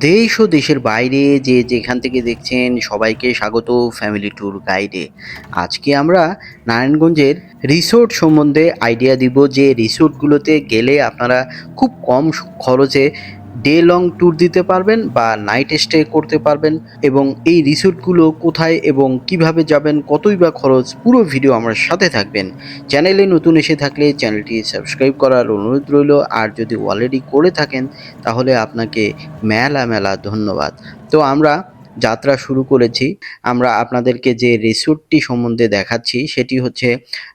দেশ ও দেশের বাইরে যে যেখান থেকে দেখছেন সবাইকে স্বাগত ফ্যামিলি ট্যুর গাইডে। আজকে আমরা নারায়ণগঞ্জের রিসোর্ট সম্বন্ধে আইডিয়া দিব যে রিসোর্টগুলোতে গেলে আপনারা খুব কম খরচে ডে লং ট্যুর দিতে পারবেন বা নাইট স্টে করতে পারবেন এবং এই রিসোর্টগুলো কোথায় এবং কীভাবে যাবেন, কতই বা খরচ, পুরো ভিডিও আমার সাথে থাকবেন। চ্যানেলে নতুন এসে থাকলে চ্যানেলটি সাবস্ক্রাইব করার অনুরোধ রইল। আর যদি অলরেডি করে থাকেন, তাহলে আপনাকে মেলা মেলা ধন্যবাদ। তো আমরা যাত্রা শুরু করেছি। আমরা আপনাদেরকে যে রিসোর্টটি সম্বন্ধে দেখাচ্ছি, সেটি হচ্ছে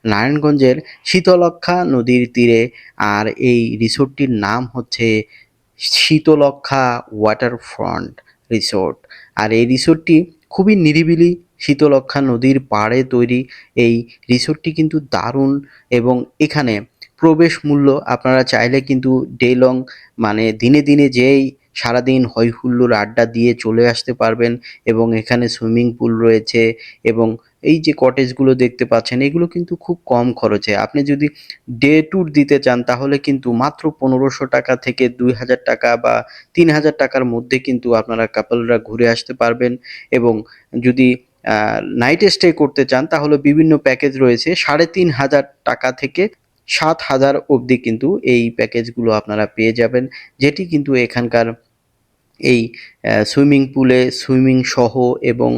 নারায়ণগঞ্জের শীতলক্ষা নদীর তীরে। আর এই রিসোর্টটির নাম হচ্ছে শীতলক্ষা ওয়াটারফ্রন্ট রিসোর্ট আর এই রিসোর্টটি খুবই নিরিবিলি শীতলক্ষা নদীর পাড়ে তৈরি। এই রিসোর্টটি কিন্তু দারুণ এবং এখানে প্রবেশ মূল্য আপনারা চাইলে কিন্তু ডে লং মানে দিনে দিনে যেই সারাদিন হই আড্ডা দিয়ে চলে আসতে পারবেন এবং এখানে সুইমিং পুল রয়েছে এবং এই যে কটেজগুলো দেখতে পাচ্ছেন, এগুলো কিন্তু খুব কম খরচে। আপনি যদি ডে ট্যুর দিতে চান, তাহলে কিন্তু মাত্র পনেরোশো টাকা থেকে দুই হাজার টাকা বা তিন হাজার টাকার মধ্যে কিন্তু আপনারা কাপলরা ঘুরে আসতে পারবেন এবং যদি নাইট স্টে করতে চান, তাহলে বিভিন্ন প্যাকেজ রয়েছে। সাড়ে তিন হাজার টাকা থেকে সাত হাজার অবধি কিন্তু এই প্যাকেজগুলো আপনারা পেয়ে যাবেন, যেটি কিন্তু এখানকার এই সুইমিং পুলে, সুইমিং সহ এবং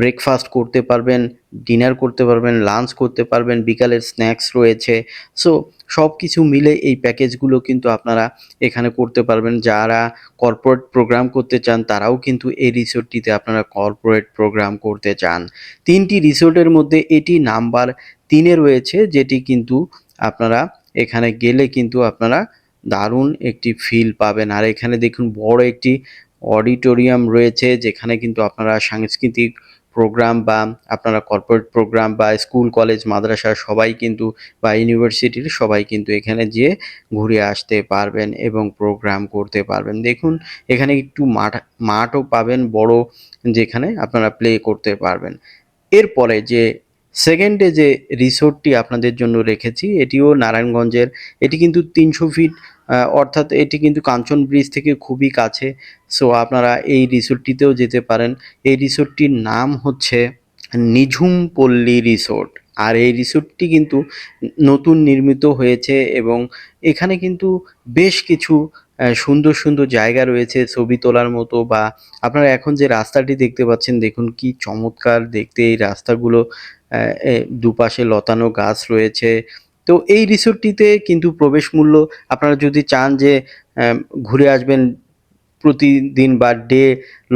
ব্রেকফাস্ট করতে পারবেন ডিনার করতে পারবেন লাঞ্চ করতে পারবেন, বিকালের স্ন্যাক্স রয়েছে। সো সব কিছু মিলে এই প্যাকেজগুলো কিন্তু আপনারা এখানে করতে পারবেন। যারা কর্পোরেট প্রোগ্রাম করতে চান, তারাও কিন্তু এই রিসোর্টটিতে আপনারা কর্পোরেট প্রোগ্রাম করতে চান। তিনটি রিসোর্টের মধ্যে এটি নাম্বার তিনে রয়েছে, যেটি কিন্তু আপনারা এখানে গেলে কিন্তু আপনারা দারুণ একটি ফিল পাবেন। আর এখানে দেখুন বড় একটি অডিটোরিয়াম রয়েছে, যেখানে কিন্তু আপনারা সাংস্কৃতিক প্রোগ্রাম বা আপনারা কর্পোরেট প্রোগ্রাম বা স্কুল কলেজ মাদ্রাসা সবাই কিন্তু বা ইউনিভার্সিটির সবাই কিন্তু এখানে যেয়ে ঘুরে আসতে পারবেন এবং প্রোগ্রাম করতে পারবেন। দেখুন, এখানে একটু মাঠ, মাঠও পাবেন, বড় যেখানে আপনারা প্লে করতে পারবেন। এরপরে যে সেকেন্ডে যে রিসোর্টটি আপনাদের জন্য রেখেছি, এটিও নারায়ণগঞ্জের। এটি কিন্তু তিনশো ফিট অর্থাৎ এটি কিন্তু কাঞ্চন ব্রিজ থেকে খুবই কাছে। সো আপনারা এই রিসোর্টটিতেও যেতে পারেন। এই রিসোর্টটির নাম হচ্ছে নিঝুম পল্লী রিসোর্ট আর এই রিসোর্টটি কিন্তু নতুন নির্মিত হয়েছে এবং এখানে কিন্তু বেশ কিছু সুন্দর সুন্দর জায়গা রয়েছে ছবি তোলার মতো বা আপনারা এখন যে রাস্তাটি দেখতে পাচ্ছেন, দেখুন কি চমৎকার দেখতে এই রাস্তাগুলো। দুপাশে লতানো গাছ রয়েছে। তো এই রিসোর্টটিতে কিন্তু প্রবেশ মূল্য, আপনারা যদি চান যে ঘুরে আসবেন প্রতিদিন বা ডে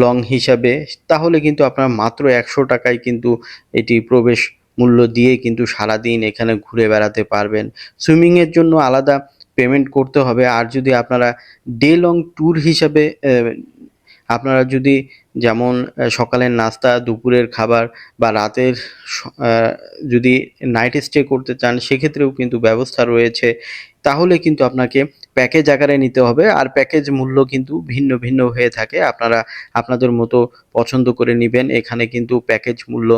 লং হিসাবে, তাহলে কিন্তু আপনারা মাত্র একশো টাকায় কিন্তু এটি প্রবেশ মূল্য দিয়ে কিন্তু সারাদিন এখানে ঘুরে বেড়াতে পারবেন। সুইমিংয়ের জন্য আলাদা পেমেন্ট করতে হবে। আর যদি আপনারা ডে লং ট্যুর হিসাবে আপনারা যদি যেমন সকালের নাস্তা, দুপুরের খাবার বা রাতের যদি নাইট স্টে করতে চান, সেক্ষেত্রেও কিন্তু ব্যবস্থা রয়েছে। তাহলে কিন্তু আপনাকে প্যাকেজ আকারে নিতে হবে। আর প্যাকেজ মূল্য কিন্তু ভিন্ন ভিন্ন হয়ে থাকে। আপনারা আপনাদের মতো পছন্দ করে নেবেন। এখানে কিন্তু প্যাকেজ মূল্য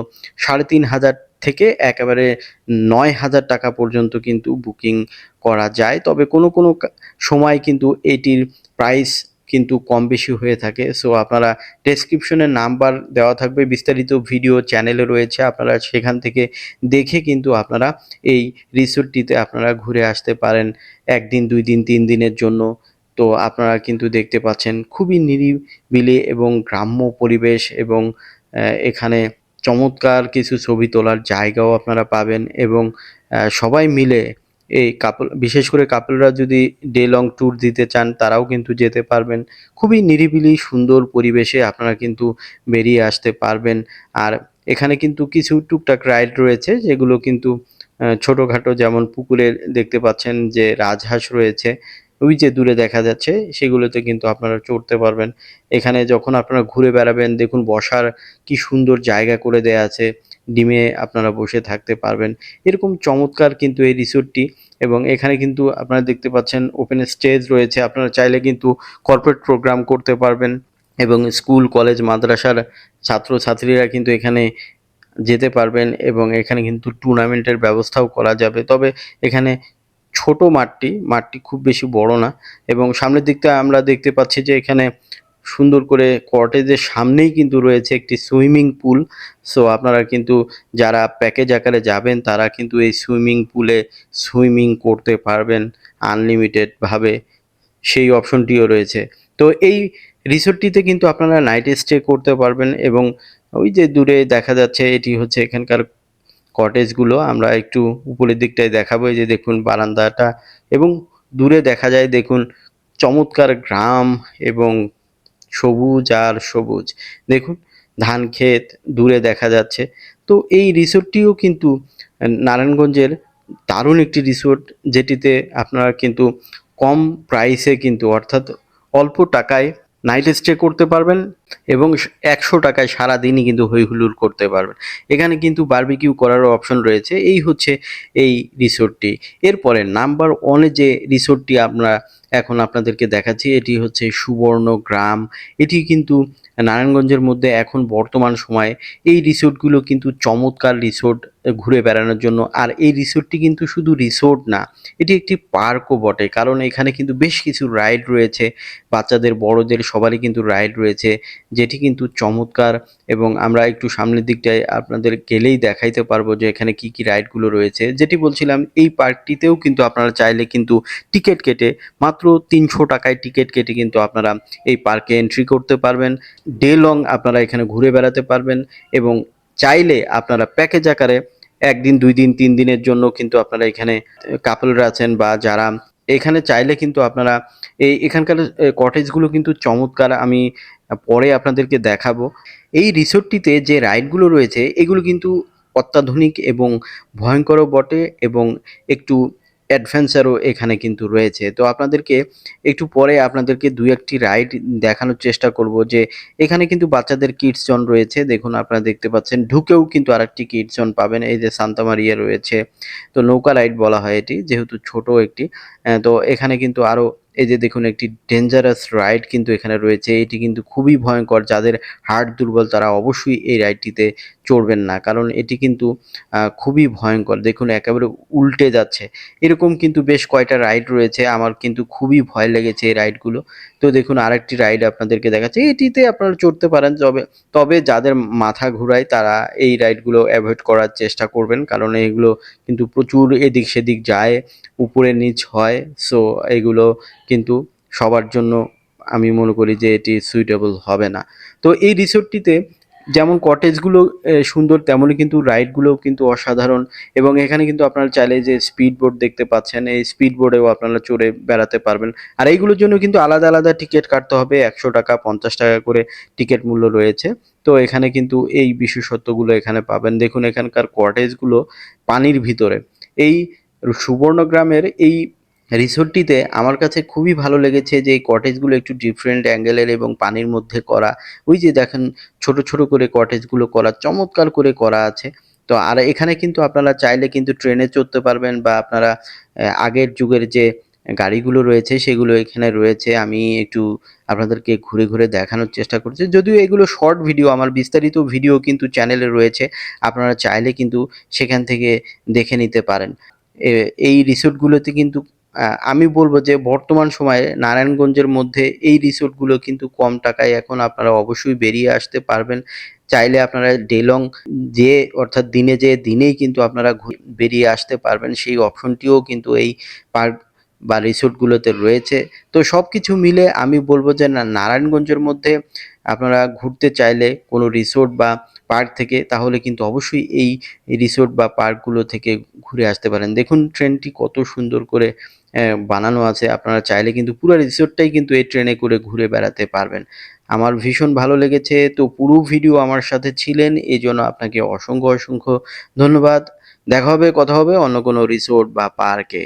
সাড়ে তিন হাজার থেকে একেবারে নয় হাজার টাকা পর্যন্ত কিন্তু বুকিং করা যায়। তবে কোনো কোনো সময় কিন্তু এটির প্রাইস কিন্তু কম বেশি হয়ে থাকে। সো আপনারা ডেসক্রিপশনে নাম্বার দেওয়া থাকবে, বিস্তারিত ভিডিও চ্যানেলে রয়েছে। আপনারা সেখান থেকে দেখে কিন্তু আপনারা এই রিসোর্টটিতে আপনারা ঘুরে আসতে পারেন একদিন, দুই দিন, তিন দিনের জন্য। তো, আপনারা কিন্তু দেখতে পাচ্ছেন খুবই নিরিবিলি এবং গ্রাম্য পরিবেশ এবং এখানে চমৎকার কিছু ছবি তোলার জায়গাও আপনারা পাবেন এবং সবাই মিলে এই কাপল বিশেষ করে কাপলরা যদি ডে লং ট্যুর দিতে চান, তারাও কিন্তু যেতে পারবেন। খুবই নিরিবিলি, সুন্দর পরিবেশে আপনারা কিন্তু বেরিয়ে আসতে পারবেন। আর এখানে কিন্তু কিছু টুকটাক রাইড রয়েছে, যেগুলো কিন্তু ছোটোখাটো যেমন পুকুরে দেখতে পাচ্ছেন যে রাজহাঁস রয়েছে। ওই যে দূরে দেখা যাচ্ছে, সেগুলোতে কিন্তু আপনারা চড়তে পারবেন। এখানে যখন আপনারা ঘুরে বেড়াবেন, দেখুন বসার কি সুন্দর জায়গা করে দেয়া আছে, ডিমে আপনারা বসে থাকতে পারবেন। এরকম চমৎকার কিন্তু এই রিসোর্টটি এবং এখানে কিন্তু আপনারা দেখতে পাচ্ছেন ওপেন স্টেজ রয়েছে। আপনারা চাইলে কিন্তু কর্পোরেট প্রোগ্রাম করতে পারবেন এবং স্কুল কলেজ মাদ্রাসার ছাত্রছাত্রীরা কিন্তু এখানে যেতে পারবেন এবং এখানে কিন্তু টুর্নামেন্টের ব্যবস্থাও করা যাবে। তবে এখানে ছোট মাঠটি মাঠটি খুব বেশি বড় না এবং সামনের দিকটা আমরা দেখতে পাচ্ছি যে এখানে সুন্দর করে কটেজের সামনেই কিন্তু রয়েছে একটি সুইমিং পুল সো আপনারা কিন্তু যারা প্যাকেজ আকারে যাবেন, তারা কিন্তু এই সুইমিং পুলে সুইমিং করতে পারবেন আনলিমিটেডভাবে সেই অপশনটিও রয়েছে। তো, এই রিসোর্টটিতে কিন্তু আপনারা নাইট স্টে করতে পারবেন এবং ওই যে দূরে দেখা যাচ্ছে, এটি হচ্ছে এখানকার কটেজগুলো আমরা একটু উপরের দিকটায় দেখাবো, এই যে দেখুন বারান্দাটা এবং দূরে দেখা যায় দেখুন চমৎকার গ্রাম এবং সবুজ আর সবুজ। দেখুন ধান ক্ষেত দূরে দেখা যাচ্ছে। তো এই রিসোর্টটিও কিন্তু নারায়ণগঞ্জের দারুণ একটি রিসোর্ট যেটিতে আপনারা কিন্তু কম প্রাইসে কিন্তু অর্থাৎ অল্প টাকায় নাইট স্টে করতে পারবেন। এবং একশো টাকায় সারা দিনই কিন্তু হইহুল্লোড় করতে পারবেন। এখানে কিন্তু বারবিকিউ করারও অপশন রয়েছে। এই হচ্ছে এই রিসোর্টটি। এরপরে নাম্বার ওয়ানে যে রিসোর্টটি আমরা এখন আপনাদেরকে দেখাচ্ছি, এটি হচ্ছে সুবর্ণ গ্রাম। এটি কিন্তু নারায়ণগঞ্জের মধ্যে এখন বর্তমান সময়ে এই রিসোর্টগুলো কিন্তু চমৎকার রিসোর্ট ঘুরে বেড়ানোর জন্য। আর এই রিসোর্টটি কিন্তু শুধু রিসোর্ট না, এটি একটি পার্কও বটে। কারণ এখানে কিন্তু বেশ কিছু রাইড রয়েছে। বাচ্চাদের, বড়দের সবারই কিন্তু রাইড রয়েছে। যেটি কিন্তু চমৎকার এবং আমরা একটু সামনের দিকটায় আপনাদের গেলেই দেখাইতে পারব যে এখানে কি কি রাইডগুলো রয়েছে। যেটি বলছিলাম, এই পার্কটিতেও কিন্তু আপনারা চাইলে কিন্তু টিকিট কেটে মাত্র তিনশো টাকায় টিকিট কেটে কিন্তু আপনারা এই পার্কে এন্ট্রি করতে পারবেন। ডে লং আপনারা এখানে ঘুরে বেড়াতে পারবেন এবং চাইলে আপনারা প্যাকেজ আকারে একদিন, দুই দিন, তিন দিনের জন্য কিন্তু আপনারা এখানে কাপলরা আছেন বা যারা এখানে চাইলে কিন্তু আপনারা এই এখানকার কটেজগুলো কিন্তু চমৎকার। আমি পরে আপনাদেরকে দেখাবো। এই রিসোর্টটিতে যে রাইডগুলো রয়েছে, এগুলো কিন্তু অত্যাধুনিক এবং ভয়ঙ্করও বটে এবং একটু অ্যাডভেঞ্চারও এখানে কিন্তু রয়েছে। তো আপনাদেরকে একটু পরে আপনাদেরকে দু একটি রাইড দেখানোর চেষ্টা করব যে এখানে কিন্তু বাচ্চাদের কিডস জোন রয়েছে। দেখুন, আপনারা দেখতে পাচ্ছেন, ঢুকেও কিন্তু আরেকটি কিডস জোন পাবেন। এই যে সান্তামারিয়া রয়েছে। তো নৌকা রাইড বলা হয় এটি, যেহেতু ছোট একটি। তো এখানে কিন্তু আরও এই যে দেখুন, একটি ডেঞ্জারাস রাইড কিন্তু এখানে রয়েছে। এটি কিন্তু খুবই ভয়ঙ্কর। যাদের হার্ট দুর্বল, তারা অবশ্যই এই রাইডটিতে চড়বেন না, কারণ এটি কিন্তু খুবই ভয়ঙ্কর। দেখুন, একেবারে উল্টে যাচ্ছে। এরকম কিন্তু বেশ কয়টা রাইড রয়েছে, আমার কিন্তু খুবই ভয় লেগেছে এই রাইডগুলো। তো দেখুন, আরেকটি রাইড আপনাদেরকে দেখাচ্ছে। এটিতে আপনারা চড়তে পারেন, তবে তবে যাদের মাথা ঘুরায় তারা এই রাইডগুলো অ্যাভয়েড করার চেষ্টা করবেন, কারণ এগুলো কিন্তু প্রচুর এদিক সেদিক যায়, উপরে নিচ হয়। সো, এগুলো কিন্তু সবার জন্য আমি মনে করি যে এটি সুইটেবল হবে না। তো এই রিসোর্টটিতে যেমন কটেজগুলো সুন্দর, তেমনই কিন্তু রাইডগুলোও কিন্তু অসাধারণ। এবং এখানে কিন্তু আপনারা চাইলে যে স্পিড বোট দেখতে পাচ্ছেন, এই স্পিড বোর্ডেও আপনারা চড়ে বেড়াতে পারবেন। আর এইগুলোর জন্য কিন্তু আলাদা আলাদা টিকিট কাটতে হবে, একশো টাকা, পঞ্চাশ টাকা করে টিকিট মূল্য রয়েছে। তো এখানে কিন্তু এই বিশেষত্বগুলো এখানে পাবেন। দেখুন এখানকার কটেজগুলো পানির ভিতরে। এই সুবর্ণগ্রামের এই রিসোর্টটিতে আমার কাছে খুবই ভালো লেগেছে যে এই কটেজগুলো একটু ডিফারেন্ট অ্যাঙ্গেলের এবং পানির মধ্যে করা। ওই যে দেখেন, ছোট ছোট করে কটেজগুলো করা, চমৎকার করে করা আছে। তো আর এখানে কিন্তু আপনারা চাইলে কিন্তু ট্রেনে চড়তে পারবেন বা আপনারা আগের যুগের যে গাড়িগুলো রয়েছে সেগুলো এখানে রয়েছে। আমি একটু আপনাদেরকে ঘুরে ঘুরে দেখানোর চেষ্টা করছি। যদিও এগুলো শর্ট ভিডিও আমার বিস্তারিত ভিডিও কিন্তু চ্যানেলে রয়েছে। আপনারা চাইলে কিন্তু সেখান থেকে দেখে নিতে পারেন। এই রিসোর্টগুলোতে কিন্তু আমি বলব যে বর্তমান সময়ে নারায়ণগঞ্জের মধ্যে এই রিসোর্টগুলো কিন্তু কম টাকায় এখন আপনারা অবশ্যই বেরিয়ে আসতে পারবেন। চাইলে আপনারা ডেলং যে অর্থাৎ দিনে যে দিনেই কিন্তু আপনারা বেরিয়ে আসতে পারবেন, সেই অপশনটিও কিন্তু এই পার্ক বা রিসোর্টগুলোতে রয়েছে। তো সব কিছু মিলে আমি বলব যে না, নারায়ণগঞ্জের মধ্যে আপনারা ঘুরতে চাইলে কোনো রিসোর্ট বা পার্ক থেকে, তাহলে কিন্তু অবশ্যই এই রিসোর্ট বা পার্কগুলো থেকে ঘুরে আসতে পারেন। দেখুন ট্রেনটি কত সুন্দর করে বানানো আছে। আপনারা চাইলে কিন্তু পুরো রিসোর্টটাই কিন্তু এই ট্রেনে করে ঘুরে বেড়াতে পারবেন। আমার ভীষণ ভালো লেগেছে। তো পুরো ভিডিও আমার সাথে ছিলেন এই জন্য আপনাকে অসংখ্য অসংখ্য ধন্যবাদ। দেখা হবে, কথা হবে অন্য কোনো রিসোর্ট বা পার্কে